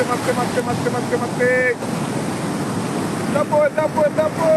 മത്തി മത്തി മത്തി മത്തി മത്തി മത്തി. തപ്പു തപ്പു തപ്പു.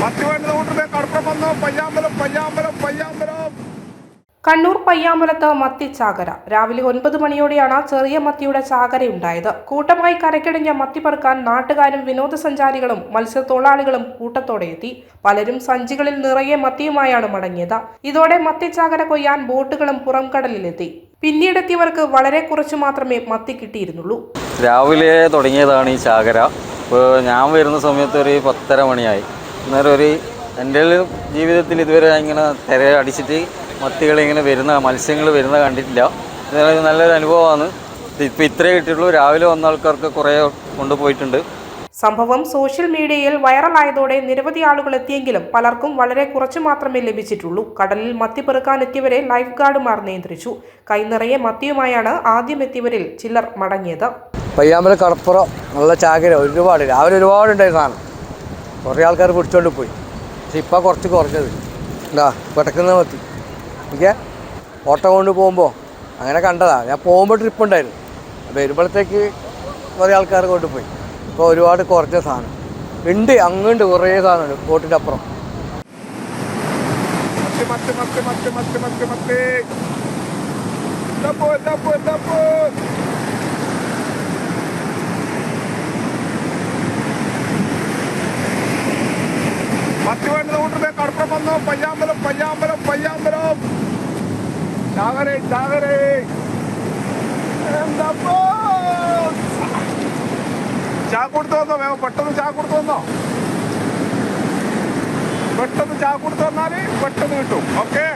മത്തി വേണ്ടത് കൂട്ടത്തെ കടപ്പുറം വന്നോ. പയ്യാമ്പലം പയ്യാമ്പലം. കണ്ണൂർ പയ്യാമ്പലത്ത് മത്തി ചാകര. രാവിലെ ഒൻപത് മണിയോടെയാണ് ചെറിയ മത്തിയുടെ ചാകരയുണ്ടായത് കൂട്ടമായി കരക്കിടഞ്ഞ മത്തി പറക്കാൻ നാട്ടുകാരും വിനോദസഞ്ചാരികളും മത്സ്യത്തൊഴിലാളികളും കൂട്ടത്തോടെ എത്തി. പലരും സഞ്ചികളിൽ നിറയെ മത്തിയുമായാണ് മടങ്ങിയത്. ഇതോടെ മത്തി ചാകര കൊയ്യാൻ ബോട്ടുകളും പുറംകടലിലെത്തി. പിന്നീടെത്തിയവർക്ക് വളരെ കുറച്ചു മാത്രമേ മത്തി കിട്ടിയിരുന്നുള്ളൂ. രാവിലെ തുടങ്ങിയതാണ് ഈ ചാകര. ഇപ്പോൾ ഞാൻ വരുന്ന സമയത്ത് ഒരു പത്തര മണിയായി. അന്നേരം ഒരു എന്റെ ജീവിതത്തിൽ ഇതുവരെ ഇങ്ങനെ തിര അടിച്ചിട്ട് മത്തികൾ ഇങ്ങനെ വരുന്ന മത്സ്യങ്ങൾ വരുന്ന കണ്ടിട്ടില്ല. ഇത് നല്ലൊരു അനുഭവമാണ്. ഇപ്പോൾ ഇത്രേ കിട്ടിയുള്ളൂ രാവിലെ വന്ന ആൾക്കാർക്ക് കുറേ കൊണ്ടുപോയിട്ടുണ്ട് സംഭവം സോഷ്യൽ മീഡിയയിൽ വൈറലായതോടെ നിരവധി ആളുകൾ എത്തിയെങ്കിലും പലർക്കും വളരെ കുറച്ചു മാത്രമേ ലഭിച്ചിട്ടുള്ളൂ. കടലിൽ മത്തി പെറുക്കാനെത്തിയവരെ ലൈഫ് ഗാർഡുമാർ നിയന്ത്രിച്ചു. കൈനിറയെ മത്തിയുമായാണ് ആദ്യം എത്തിയവരിൽ ചിലർ മടങ്ങിയത്. പയ്യാമ്പല കടപ്പുറം നല്ല ചാകര ഒരുപാട് രാവിലെ ഒരുപാട് സാധനം. കുറേ ആൾക്കാർ പിടിച്ചോണ്ട് പോയി. പക്ഷെ ഇപ്പം കുറച്ച് കുറഞ്ഞത്. എന്താ പിടക്കുന്ന മത്തി ഓക്കെ? ഓട്ടോ കൊണ്ട് പോകുമ്പോൾ അങ്ങനെ കണ്ടതാ. ഞാൻ പോകുമ്പോൾ ട്രിപ്പ് ഉണ്ടായിരുന്നു. വരുമ്പോഴത്തേക്ക് കുറേ ആൾക്കാർ കൊണ്ടുപോയി ഇപ്പോൾ ഒരുപാട് കുറച്ച സാധനം. ഉണ്ട് അങ്ങുണ്ട് കുറേ സാധനമുണ്ട് ബോട്ടിന്റെ അപ്പുറം. മത്തി മത്തി മത്തി മത്തി മത്തി മത്തി മത്തി വേണ്ടത് കൂട്ടത്തെ വന്നു പയ്യാമ്പലം പയ്യാമ്പലം പയ്യാമ്പലം. ചാകരെ ചാകരെ. എന്താപ്പോ ചാ കൊടുത്തു വന്നോ വേഗം പെട്ടെന്ന് ചാ കൊടുത്തു വന്നോ പെട്ടെന്ന് ചാ കൊടുത്തു വന്നാൽ പെട്ടെന്ന് കിട്ടും. Okay?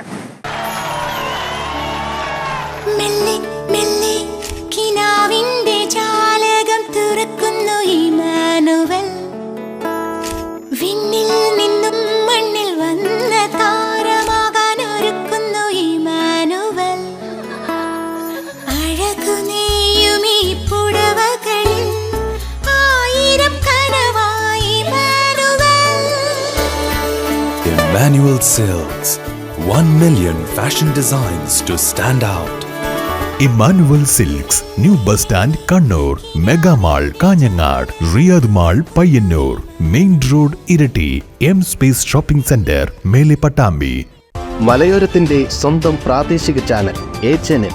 Emmanuel Silks. 1 million fashion designs to stand out. Emmanuel Silks, New Bus Stand, Kannur, Mega Mall, Kanyangad, Riyadh Mall, Payyanur, Main Road, Irati, M Space Shopping Center, Mele Patambi. മലയോരത്തിന്റെ സ്വന്തം പ്രാദേശിക ചാനൽ എം